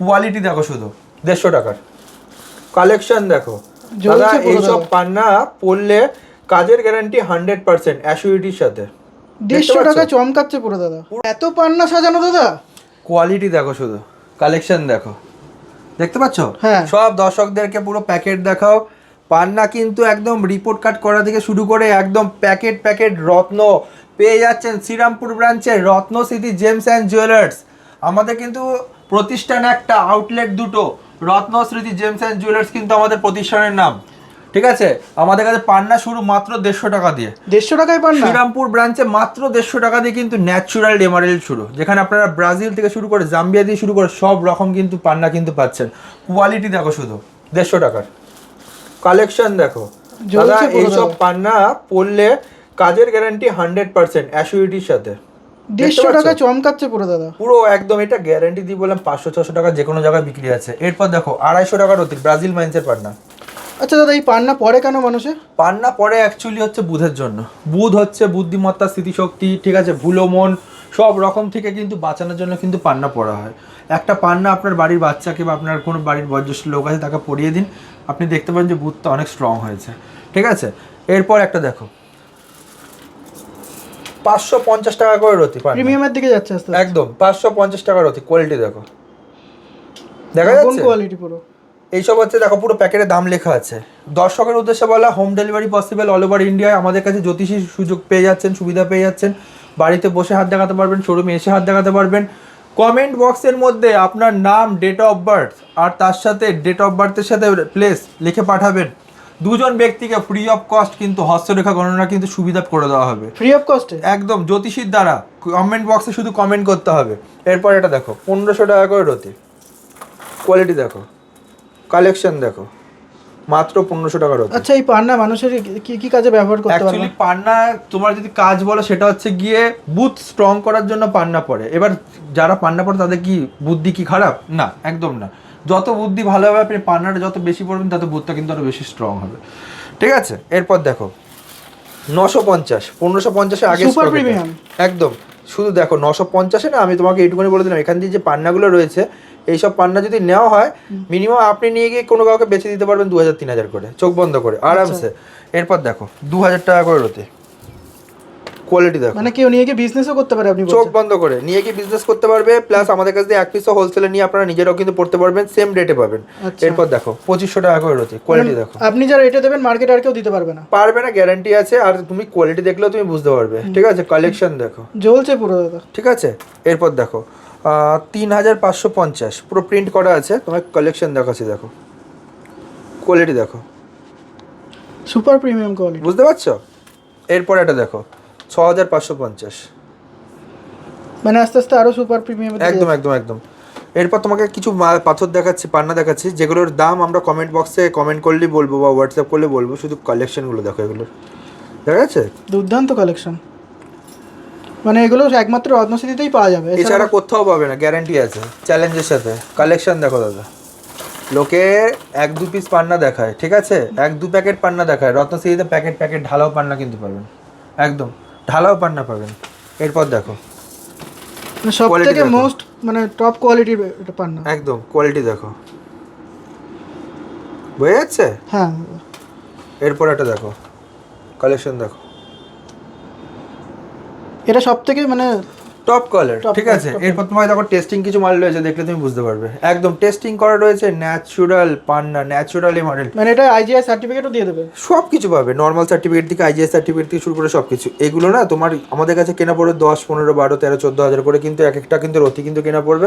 Quality দেখো শুধু দেড়শো টাকার। কালেকশন দেখো। দাদা এইসব পান্না পড়লে কাজের গ্যারান্টি হান্ড্রেড পার্সেন্ট অ্যাসিউরিটির সাথে। দেড়শো? টাকা চমকাচ্ছে পুরো দাদা। এত পান্না সাজানো দাদা? কোয়ালিটি দেখো শুধু। কালেকশন দেখো। দেখতে পাচ্ছ? হ্যাঁ। সব দর্শকদেরকে পুরো প্যাকেট দেখাও। পান্না কিন্তু একদম রিপোর্ট কাট করা থেকে শুরু করে একদম প্যাকেট প্যাকেট রত্ন। পেয়ে যাচ্ছেন শ্রীরামপুর ব্রাঞ্চের Ratna city gems and jewellers আমাদের কিন্তু প্রতিষ্ঠান একটা আউটলেট দুটো রত্ন স্মৃতি জেমস অ্যান্ড জুয়েলার্স কিন্তু আমাদের প্রতিষ্ঠানের নাম। ঠিক আছে? আমাদের কাছে পান্না শুরু মাত্র দেড়শো টাকা দিয়ে। দেড়শো টাকায় পান্না? শ্রীরামপুর ব্রাঞ্চে মাত্র দেড়শো টাকা দিয়ে কিন্তু ন্যাচুরাল ডেমারেল শুরু। যেখানে আপনারা ব্রাজিল থেকে শুরু করে জাম্বিয়া দিয়ে শুরু করে সব রকম কিন্তু পান্না কিন্তু পাচ্ছেন। কোয়ালিটি দেখো শুধু দেড়শো টাকার। কালেকশন দেখো। দাদা এইসব পান্না পড়লে কাজের গ্যারান্টি হান্ড্রেড পার্সেন্ট অ্যাসিউরিটির সাথে। দেড়শো? টাকা চমকাচ্ছে পুরো দাদা। পুরো একদম এটা গ্যারান্টি দিয়ে বললাম পাঁচশো ছশো টাকা যে কোনো জায়গায় বিক্রি আছে। এরপর দেখো আড়াইশো টাকার অতি ব্রাজিল মাইন্সের পান্না। আচ্ছা দাদা এই পান্না পরে কেন মানুষে পান্না পরে অ্যাকচুয়ালি হচ্ছে বুধের জন্য। বুধ হচ্ছে বুদ্ধিমত্তা স্মৃতিশক্তি ঠিক আছে ভুলো মন সব রকম থেকে কিন্তু বাঁচানোর জন্য কিন্তু পান্না পড়া হয়। একটা পান্না আপনার বাড়ির বাচ্চাকে বা আপনার কোনো বাড়ির বয়োজ্যেষ্ঠ লোক আছে তাকে পরিয়ে দিন। আপনি দেখতে পাবেন যে বুধটা অনেক স্ট্রং হয়েছে। ঠিক আছে? এরপর একটা দেখো পাঁচশো পঞ্চাশ টাকা করে রতি প্রিমিয়ামের দিকে যাচ্ছে আস্তে একদম পাঁচশো পঞ্চাশ টাকা রতি কোয়ালিটি দেখো। দেখা যাচ্ছে? কোয়ালিটি পুরো। এইসব হচ্ছে দেখো পুরো প্যাকেটে দাম লেখা আছে। দর্শকের উদ্দেশ্যে বলা home delivery possible all over ইন্ডিয়ায় আমাদের কাছে জ্যোতিষী সুযোগ পেয়ে যাচ্ছেন সুবিধা পেয়ে যাচ্ছেন। বাড়িতে বসে হাত দেখাতে পারবেন শোরুমে এসে হাত দেখাতে পারবেন। কমেন্ট বক্সের মধ্যে আপনার নাম ডেট অফ বার্থ আর তার সাথে ডেট অফ বার্থের সাথে প্লেস লিখে পাঠাবেন। দুজন ব্যক্তিকে ফ্রি অফ কস্ট কিন্তু হস্তরেখা গণনা কিন্তু সুবিধা করে দেওয়া হবে। ফ্রি অফ কস্টে একদম জ্যোতিষীর দ্বারা। কমেন্ট বক্সে শুধু কমেন্ট করতে হবে। এরপর এটা দেখো পনেরোশো টাকা করে রতি। কোয়ালিটি দেখো। কালেকশন দেখো। মাত্র পনেরোশো টাকা রতি। আচ্ছা এই পান্না মানুষের কি কি কাজে ব্যবহার করতে পারবে অ্যাকচুয়ালি পান্না তোমার যদি কাজ বলো সেটা হচ্ছে গিয়ে বুথ স্ট্রং করার জন্য পান্না পড়ে এবার যারা পান্না পড়ে তাদের কি বুদ্ধি কি খারাপ? না একদম না। যত বুদ্ধি ভালো হবে আপনি পান্নাটা যত বেশি পড়বেন তত বুথটা কিন্তু আরও বেশি স্ট্রং হবে। ঠিক আছে? এরপর দেখো নশো পঞ্চাশ। পনেরোশো পঞ্চাশে আগে। একদম। শুধু দেখো নশো পঞ্চাশে না আমি তোমাকে এইটুকুনি বলে দিলাম এখান দিয়ে যে পান্নাগুলো রয়েছে এইসব পান্না যদি নেওয়া হয় মিনিমাম আপনি নিয়ে গিয়ে কোনো কাউকে বেছে দিতে পারবেন দু হাজার তিন হাজার করে চোখ বন্ধ করে আরামসে। এরপর দেখো দু হাজার টাকা করে রতে। কোয়ালিটি দেখো। মানে কেউ নিয়ে গিয়ে বিজনেসও করতে পারে আপনি চোখ বন্ধ করে। নিয়ে গিয়ে বিজনেস করতে পারবে প্লাস আমাদের কাছ দিয়ে এক পিসও হোলসেলে নিয়ে আপনারা নিজেরাও কিন্তু পড়তে পারবেন সেম রেটে পাবেন। আচ্ছা। এরপর দেখো পঁচিশশো টাকা করে রতে কোয়ালিটি দেখো। আপনি যা রেটে দেবেন মার্কেট আর কেউ দিতে পারবে না। পারবে না গ্যারান্টি আছে আর তুমি কোয়ালিটি দেখলেও তুমি বুঝতে পারবে। ঠিক আছে কালেকশন দেখো। জ্বলছে পুরো দাদা। ঠিক আছে এরপর দেখো তিন হাজার পাঁচশো পঞ্চাশ পুরো প্রিন্ট করা আছে তোমার কালেকশন দেখাচ্ছি দেখো। কোয়ালিটি দেখো। সুপার প্রিমিয়াম কোয়ালিটি বুঝতে পারছ? এরপর এটা দেখো ছ হাজার পাঁচশো পঞ্চাশ। মানে আস্তে আস্তে আরও সুপার প্রিমিয়াম একদম একদম একদম। এরপর তোমাকে কিছু পাথর দেখাচ্ছি পান্না দেখাচ্ছি যেগুলোর দাম আমরা কমেন্ট বক্সে কমেন্ট করলেই বলব বা হোয়াটসঅ্যাপ করলে বলব শুধু কালেকশনগুলো দেখো এগুলোর দেখা যাচ্ছে? দুর্দান্ত কালেকশন মানে এগুলো একমাত্র রত্নশ্রীতেই পাওয়া যাবে। এছাড়া কোথাও পাবে না গ্যারান্টি আছে চ্যালেঞ্জের সাথে। কালেকশন দেখো দাদা। লোকে এক দু পিস পান্না দেখায় ঠিক আছে? এক দু প্যাকেট পান্না দেখায় রত্নশ্রীতে প্যাকেট প্যাকেট ঢালাও পান্না কিন্তু পাবেন। একদম। ঢালাও পান্না পাবেন। এরপর দেখো। সব থেকে মোস্ট মানে টপ কোয়ালিটির এটা পান্না। একদম কোয়ালিটি দেখো। বোঝা যাচ্ছে হ্যাঁ। এরপর একটা দেখো। কালেকশন দেখো। এটা সব থেকে মানে টপ কলার ঠিক আছে? এরপর তোমার দেখো টেস্টিং কিছু মাল রয়েছে দেখলে তুমি বুঝতে পারবে। একদম টেস্টিং করা রয়েছে ন্যাচুরাল পান্না ন্যাচুরালি মডেল মানে এটা আইজিআই সার্টিফিকেটও দিয়ে দেবে। সব কিছু পাবে নর্মাল সার্টিফিকেট থেকে আইজিআই সার্টিফিকেট থেকে শুরু করে সব কিছু এগুলো না তোমার আমাদের কাছে কেনা পড়ে দশ পনেরো বারো তেরো চোদ্দ হাজার করে কিন্তু এক একটা কিন্তু রতি কিন্তু কেনা পড়বে।